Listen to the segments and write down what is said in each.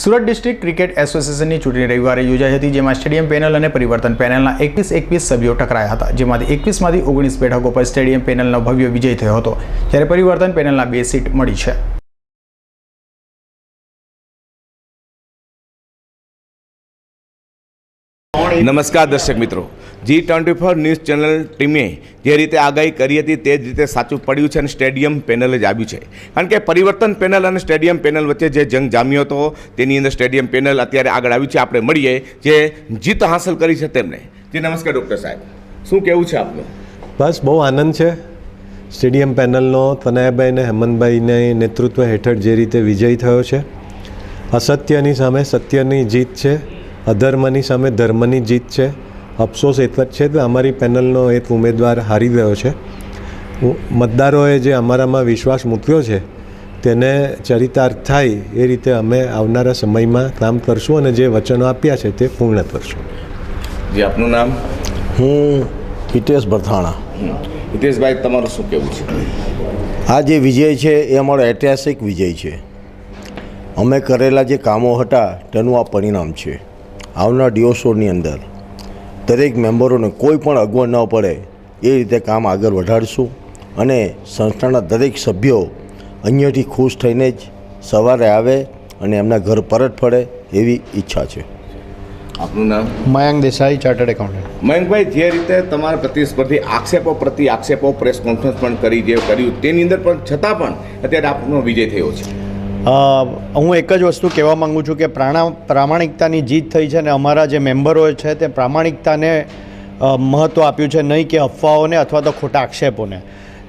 Surat district cricket એસોસિએશનની ચૂંટણી રવિવારે યોજાઈ હતી, જેમાં સ્ટેડિયમ પેનલ અને પરિવર્તન પેનલના એકવીસ એકવીસ સભ્યો ટકરાયા હતા. જેમાંથી એકવીસમાંથી ઓગણીસ બેઠકો પર સ્ટેડિયમ પેનલનો ભવ્ય વિજય થયો હતો. જ્યારે પરિવર્તન પેનલના બે સીટ મળી છે. નમસ્કાર દર્શક મિત્રો. G twenty four news channel ટીમે જે રીતે આગાહી કરી હતી તે જ રીતે સાચું પડ્યું છે અને સ્ટેડિયમ પેનલ જ આવ્યું છે. કારણ કે પરિવર્તન પેનલ અને સ્ટેડિયમ પેનલ વચ્ચે જે જંગ જામ્યો હતો, તેની અંદર સ્ટેડિયમ પેનલ અત્યારે આગળ આવ્યું છે. આપણે મળીએ જે જીત હાંસલ કરી છે તેમને. જી, નમસ્કાર, ડૉક્ટર સાહેબ. શું કહેવું છે આપનું? બસ, બહુ આનંદ છે. સ્ટેડિયમ પેનલનો તનયાભાઈ અને હેમંતભાઈને નેતૃત્વ હેઠળ જે રીતે વિજય થયો છે, અસત્યની સામે સત્યની જીત છે, અધર્મની સામે ધર્મની જીત છે અફસોસ એટલ જ છે કે અમારી પેનલનો એક ઉમેદવાર હારી ગયો છે. મતદારોએ જે અમારામાં વિશ્વાસ મૂક્યો છે તેને ચરિતાર્થ થાય એ રીતે અમે આવનારા સમયમાં કામ કરશું અને જે વચનો આપ્યા છે તે પૂર્ણ કરશું. જી આપનું નામ? હું હિતેશ ભરથાણા. હિતેશભાઈ તમારું શું કહેવું છે? આ જે વિજય છે એ અમારો ઐતિહાસિક વિજય છે. અમે કરેલા જે કામો હતા તેનું આ પરિણામ છે. આવનાર દિવસોની અંદર દરેક મેમ્બરોને કોઈ પણ અગવડ ન પડે એ રીતે કામ આગળ વધારશું. અને સંસ્થાના દરેક સભ્યો અહીંયાથી ખુશ થઈને જ સવારે આવે અને એમના ઘર પરત ફરે એવી ઈચ્છા છે. આપનું નામ? Mayank Desai chartered accountant. Mayankbhai જે રીતે તમારા પ્રતિસ્પર્ધી આક્ષેપો પ્રતિ આક્ષેપો પ્રેસ કોન્ફરન્સ પણ કરી જે કર્યું તેની અંદર પણ છતાં પણ અત્યારે આપનો વિજય થયો છે. હું એક જ વસ્તુ કહેવા માગું છું કે પ્રાણા, પ્રામાણિકતાની જીત થઈ છે અને અમારા જે મેમ્બરો છે તે પ્રામાણિકતાને મહત્ત્વ આપ્યું છે નહીં કે અફવાઓને અથવા તો ખોટા આક્ષેપોને.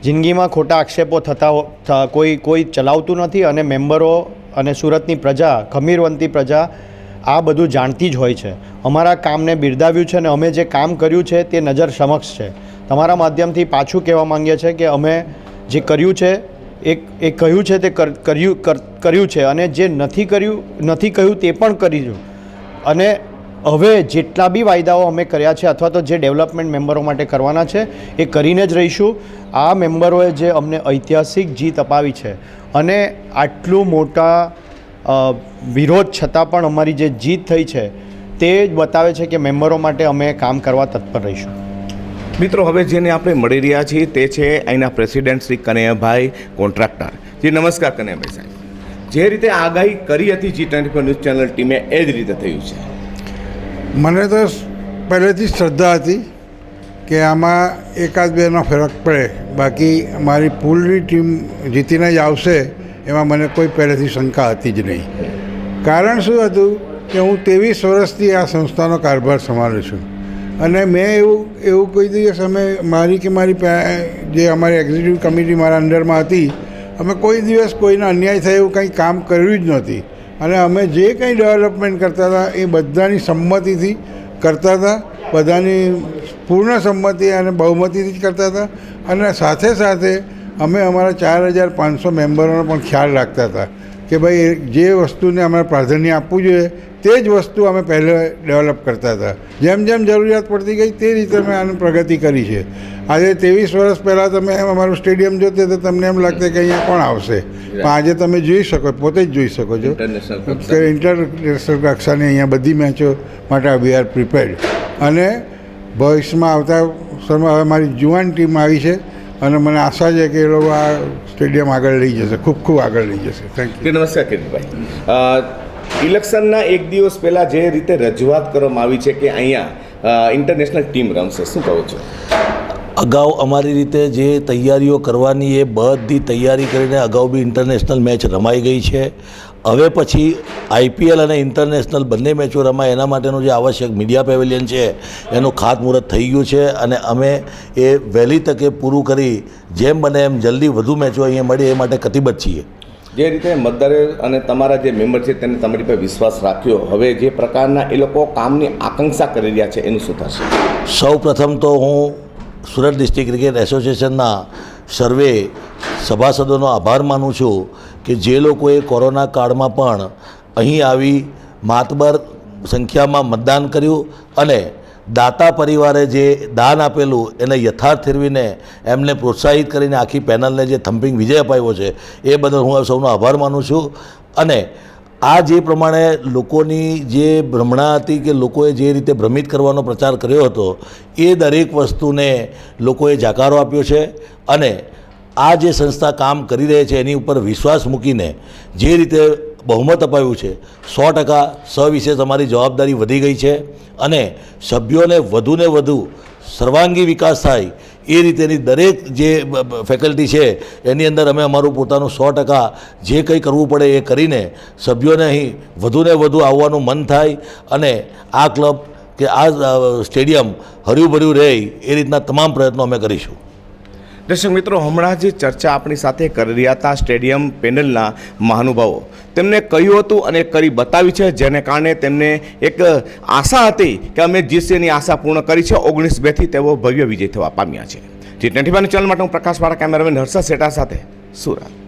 જિંદગીમાં ખોટા આક્ષેપો થતા કોઈ કોઈ ચલાવતું નથી અને મેમ્બરો અને સુરતની પ્રજા, ખમીરવંતી પ્રજા આ બધું જાણતી જ હોય છે. અમારા કામને બિરદાવ્યું છે અને અમે જે કામ કર્યું છે તે નજર સમક્ષ છે. તમારા માધ્યમથી પાછું કહેવા માંગીએ છીએ કે અમે જે કર્યું છે એક, એ કહ્યું છે તે કર્યું, કર- કર્યું છે અને જે નથી કર્યું, નથી કહ્યું તે પણ કરીશું અને હવે જેટલા બી વાયદાઓ અમે કર્યા છે અથવા તો જે ડેવલપમેન્ટ મેમ્બરો માટે કરવાના છે, એ કરીને જ રહીશું. આ મેમ્બરોએ જે અમને ઐતિહાસિક જીત અપાવી છે અને આટલું મોટા વિરોધ છતાં પણ અમારી જે જીત થઈ છે, તે જ બતાવે છે કે મેમ્બરો માટે અમે કામ કરવા તત્પર રહીશું. મિત્રો, હવે જેને આપણે મળી રહ્યા છીએ તે છે અહીંના પ્રેસિડેન્ટ શ્રી કનૈયાભાઈ કોન્ટ્રાક્ટર. જી, નમસ્કાર કનૈયાભાઈ સાહેબ. જે રીતે આગાહી કરી હતી G twenty four news channel ટીમે, એ જ રીતે થયું છે. મને તો પહેલેથી શ્રદ્ધા હતી કે આમાં એકાદ બેનો ફરક પડે. બાકી મારી પૂલની ટીમ જીતીને જ આવશે, એમાં મને કોઈ પહેલેથી શંકા હતી જ નહીં. કારણ શું હતું કે હું ત્રેવીસ વર્ષથી આ સંસ્થાનો કારભાર સંભાળું છું. અને મેં એવું એવું કોઈ દિવસ અમે, મારી કે મારી જે અમારી એક્ઝિક્યુટિવ કમિટી મારા અંડરમાં હતી, અમે કોઈ દિવસ કોઈને અન્યાય થાય એવું કંઈ કામ કર્યું જ નહોતી અને અમે જે કંઈ ડેવલપમેન્ટ કરતા હતા એ બધાની સંમતિથી કરતા હતા, બધાની પૂર્ણ સંમતિ અને બહુમતીથી જ કરતા હતા. અને સાથે સાથે અમે અમારા ચાર હજાર પાંચસો મેમ્બરોનો પણ ખ્યાલ રાખતા હતા. કે ભાઈ જે વસ્તુને અમારે પ્રાધાન્ય આપવું જોઈએ તે જ વસ્તુ અમે પહેલે ડેવલપ કરતા હતા. જેમ જેમ જરૂરિયાત પડતી ગઈ તે રીતે અમે આની પ્રગતિ કરી છે. આજે ત્રેવીસ વર્ષ પહેલાં તમે એમ અમારું સ્ટેડિયમ જોતે તો તમને એમ લાગતું કે અહીંયા કોણ આવશે? પણ આજે તમે જોઈ શકો પોતે જ જોઈ શકો છો ઇન્ટરનેશનલ કે ઇન્ટરનેશનલ કક્ષાની અહીંયા બધી મેચો માટે વી આર પ્રિપેર્ડ અને ભવિષ્યમાં આવતા સમય હવે મારી જુવાન ટીમ આવી છે. અને મને આશા છે કે એ લોકો આ સ્ટેડિયમ આગળ લઈ જશે. ખૂબ ખૂબ આગળ લઈ જશે. થેન્ક યુ નમસ્કાર કિરીટભાઈ. ઇલેક્શનના એક દિવસ પહેલાં જે રીતે રજૂઆત કરવામાં આવી છે કે અહીંયા ઇન્ટરનેશનલ ટીમ રમશે શું કહો છો? અગાઉ અમારી રીતે જે તૈયારીઓ કરવાની એ બધી તૈયારી કરીને અગાઉ બી ઇન્ટરનેશનલ મેચ રમાઈ ગઈ છે. હવે પછી આઈપીએલ અને ઇન્ટરનેશનલ બંને મેચો રમાય એના માટેનું જે આવશ્યક મીડિયા પેવેલિયન છે એનું ખાતમુહૂર્ત થઈ ગયું છે અને અમે એ વહેલી તકે પૂરું કરી જેમ બને એમ જલ્દી વધુ મેચો અહીંયા મળે એ માટે કતિબદ્ધ છીએ. જે રીતે મતદારો અને તમારા જે મેમ્બર છે તેને તમારી પર વિશ્વાસ રાખ્યો હવે જે પ્રકારના એ લોકો કામની આકાંક્ષા કરી રહ્યા છે એનું શું થશે સૌ પ્રથમ તો હું સુરત ડિસ્ટ્રિક્ટ ક્રિકેટ એસોસિએશનના સર્વે સભાસદોનો આભાર માનું છું કે જે લોકોએ કોરોના કાળમાં પણ અહીં આવી માતબર સંખ્યામાં મતદાન કર્યું અને દાતા પરિવારે જે દાન આપેલું એને યથાર્થ ફેરવીને એમને પ્રોત્સાહિત કરીને આખી પેનલને જે થમ્પિંગ વિજય અપાવ્યો છે, એ બદલ હું સૌનો આભાર માનું છું. અને આ જે પ્રમાણે લોકોની જે ભ્રમણા હતી કે લોકોએ જે રીતે ભ્રમિત કરવાનો પ્રચાર કર્યો હતો, એ દરેક વસ્તુને લોકોએ જાકારો આપ્યો છે અને આ જે સંસ્થા કામ કરી રહી છે, એની ઉપર વિશ્વાસ મૂકીને જે રીતે બહુમત અપાયું છે, સો ટકા સવિશેષ અમારી જવાબદારી વધી ગઈ છે અને સભ્યોને વધુને વધુ સર્વાંગી વિકાસ થાય એ રીતેની દરેક જે ફેકલ્ટી છે, એની અંદર અમે અમારું પોતાનું સો ટકા જે કંઈ કરવું પડે એ કરીને સભ્યોને અહીં વધુને વધુ આવવાનું મન થાય અને આ ક્લબ કે આ સ્ટેડિયમ હર્યું ભર્યું રહે એ રીતના તમામ પ્રયત્નો અમે કરીશું. દર્શક મિત્રો, હમણાં જે ચર્ચા આપણી સાથે કરી રહ્યા હતા સ્ટેડિયમ પેનલના મહાનુભાવો. તેમને કહ્યું હતું અને કરી બતાવી છે, જેને કારણે તેમને એક આશા હતી કે અમે જીતશે આશા પૂર્ણ કરી છે. ઓગણીસ બેથી તેઓ ભવ્ય વિજય થવા પામ્યા છે. જી ટ્વેન્ટી ચેનલ માટે હું પ્રકાશવાળા કેમેરામેન હર્ષદ સેટા સાથે સુરત.